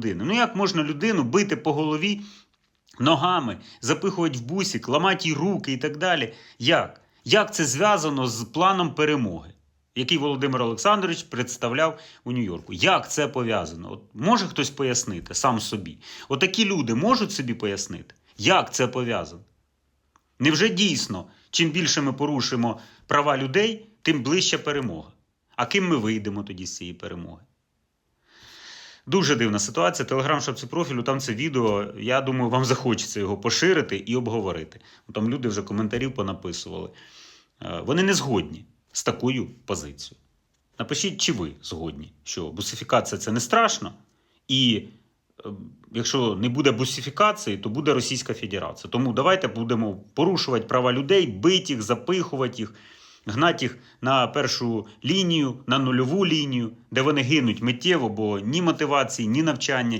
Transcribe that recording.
людини. Ну як можна людину бити по голові ногами, запихувати в бусик, ламати їй руки і так далі? Як? Як це зв'язано з планом перемоги, який Володимир Олександрович представляв у Нью-Йорку? Як це пов'язано? От може хтось пояснити сам собі? Отакі люди можуть собі пояснити, як це пов'язано? Невже дійсно, чим більше ми порушимо права людей, тим ближче перемога? А ким ми вийдемо тоді з цієї перемоги? Дуже дивна ситуація. Телеграм шапці профілю, там це відео. Я думаю, вам захочеться його поширити і обговорити. Там люди вже коментарів понаписували. Е, Вони не згодні з такою позицією. Напишіть, чи ви згодні, що бусифікація це не страшно, і е, якщо не буде бусифікації, то буде Російська Федерація. Тому давайте будемо порушувати права людей, бити їх, запихувати їх, гнати їх на першу лінію, на нульову лінію, де вони гинуть миттєво, бо ні мотивації, ні навчання.